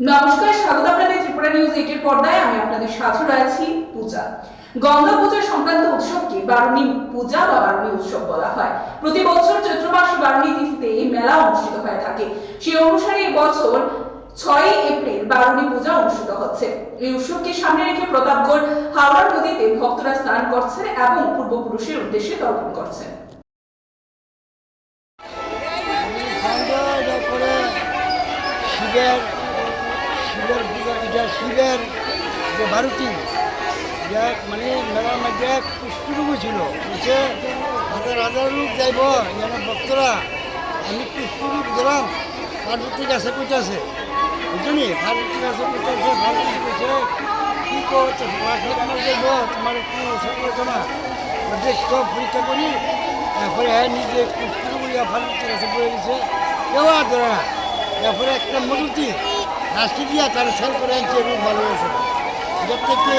নমস্কার, স্বাগত আপনাদের ত্রিপুরা নিউজ এইটের পর্দায়। আমি আপনাদের সাথে রয়েছি পূজা। গঙ্গা পূজা সংক্রান্ত উৎসবকে বারুণী পূজা বা বারুণী উৎসব বলা হয়। প্রতি বছর চৈত্র মাস বারুণী তিথিতে এই মেলা অনুষ্ঠিত হয়ে থাকে। সেই অনুসারে এবছর ছয় এপ্রিল বারুণী পূজা অনুষ্ঠিত হচ্ছে। এই উৎসবকে সামনে রেখে প্রতাপগড় হাওড়া নদীতে ভক্তরা স্নান করছেন এবং পূর্বপুরুষের উদ্দেশ্যে তর্পণ করছেন। শিবের শিবের পূজা, এটা শিবের যে ভারতী যা মানে মেলার মধ্যে পুষ্পরূপ ছিল। বলছে হাজার হাজার লোক যাইব, এখানে ভক্তরা, আমি পুষ্পরূপ দিলাম পার্বতী গাছে কইতাছে বুঝলি? পার্বতী গাছে কইতাছে পার্বতী কইছে কি করছে? তোমার যাইব, তোমার একটু সফলতা না? দেখছ পরীক্ষা করি, তারপরে হ্যাঁ নিজে পুষ্পরূপ পার্বতী গাছে বয়ে গেছে কেউ আর ধরে না। তারপরে একটা মজুতি রাস্তি দিয়া তার সরকার করে আনছে রূপ ভালো এটা থেকে